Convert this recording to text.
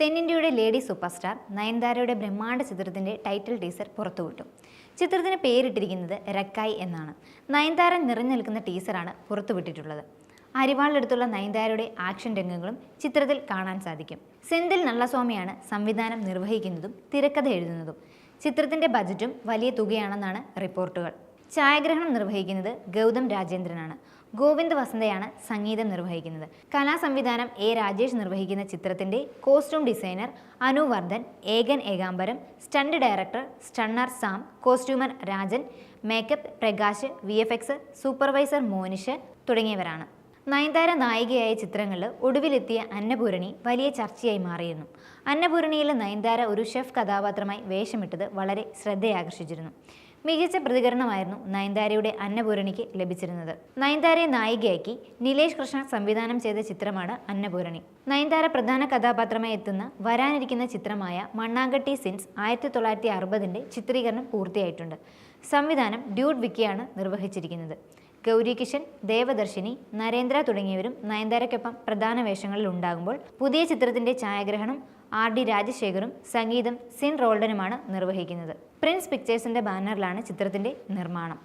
തെന്നിന്ത്യയുടെ lady super star നയൻതാരയുടെ ബ്രഹ്മാണ്ഡ ചിത്രത്തിന്റെ ടൈറ്റിൽ ടീസർ പുറത്തുവിട്ടു. ചിത്രത്തിന് പേരിട്ടിരിക്കുന്നത് രക്കായ് എന്നാണ്. നയൻതാര നിറഞ്ഞു നിൽക്കുന്ന ടീസറാണ് പുറത്തുവിട്ടിട്ടുള്ളത്. അരിവാളിനടുത്തുള്ള നയൻതാരയുടെ ആക്ഷൻ രംഗങ്ങളും ചിത്രത്തിൽ കാണാൻ സാധിക്കും. സെന്തിൽ നള്ളസ്വാമിയാണ് സംവിധാനം നിർവഹിക്കുന്നതും തിരക്കഥ എഴുതുന്നതും. ചിത്രത്തിന്റെ ബജറ്റും വലിയ തുകയാണെന്നാണ് റിപ്പോർട്ടുകൾ. ഛായാഗ്രഹണം നിർവഹിക്കുന്നത് ഗൗതം രാജേന്ദ്രനാണ്. ഗോവിന്ദ് വസന്തയാണ് സംഗീതം നിർവഹിക്കുന്നത്. കലാസംവിധാനം എ രാജേഷ് നിർവഹിക്കുന്ന ചിത്രത്തിന്റെ costume designer Anu Vardhan Ekan Ekambaram stunt director stunner Sam costumer Rajan makeup Prakash V supervisor Monish തുടങ്ങിയവരാണ്. നയൻതാര നായികയായ ചിത്രങ്ങളിൽ ഒടുവിലെത്തിയ അന്നപൂരണി വലിയ ചർച്ചയായി മാറിയിരുന്നു. അന്നപൂരണിയിലെ നയൻതാര ഒരു ഷെഫ് കഥാപാത്രമായി വേഷമിട്ടത് വളരെ ശ്രദ്ധയാകർഷിച്ചിരുന്നു. മികച്ച പ്രതികരണമായിരുന്നു നയൻതാരയുടെ അന്നപൂരണിക്ക് ലഭിച്ചിരുന്നത്. നയൻതാരയെ നായികയാക്കി നിലേഷ് കൃഷ്ണ സംവിധാനം ചെയ്ത ചിത്രമാണ് അന്നപൂരണി. നയൻതാര പ്രധാന കഥാപാത്രമായി എത്തുന്ന വരാനിരിക്കുന്ന ചിത്രമായ മണ്ണാങ്കട്ടി സിൻസ് ആയിരത്തി തൊള്ളായിരത്തി അറുപതിന്റെ ചിത്രീകരണം പൂർത്തിയായിട്ടുണ്ട്. സംവിധാനം ഡ്യൂഡ് വിക്കിയാണ് നിർവഹിച്ചിരിക്കുന്നത്. ഗൗരി കിഷൻ ദേവദർശിനി നരേന്ദ്ര തുടങ്ങിയവരും നയൻതാരയ്ക്കൊപ്പം പ്രധാന വേഷങ്ങളിൽ ഉണ്ടാകുമ്പോൾ പുതിയ ചിത്രത്തിന്റെ ഛായാഗ്രഹണം ആർ ഡി രാജശേഖറും സംഗീതം സിൻ റോൾഡനുമാണ് നിർവഹിക്കുന്നത്. പ്രിൻസ് പിക്ചേഴ്സിന്റെ ബാനറിലാണ് ചിത്രത്തിന്റെ നിർമ്മാണം.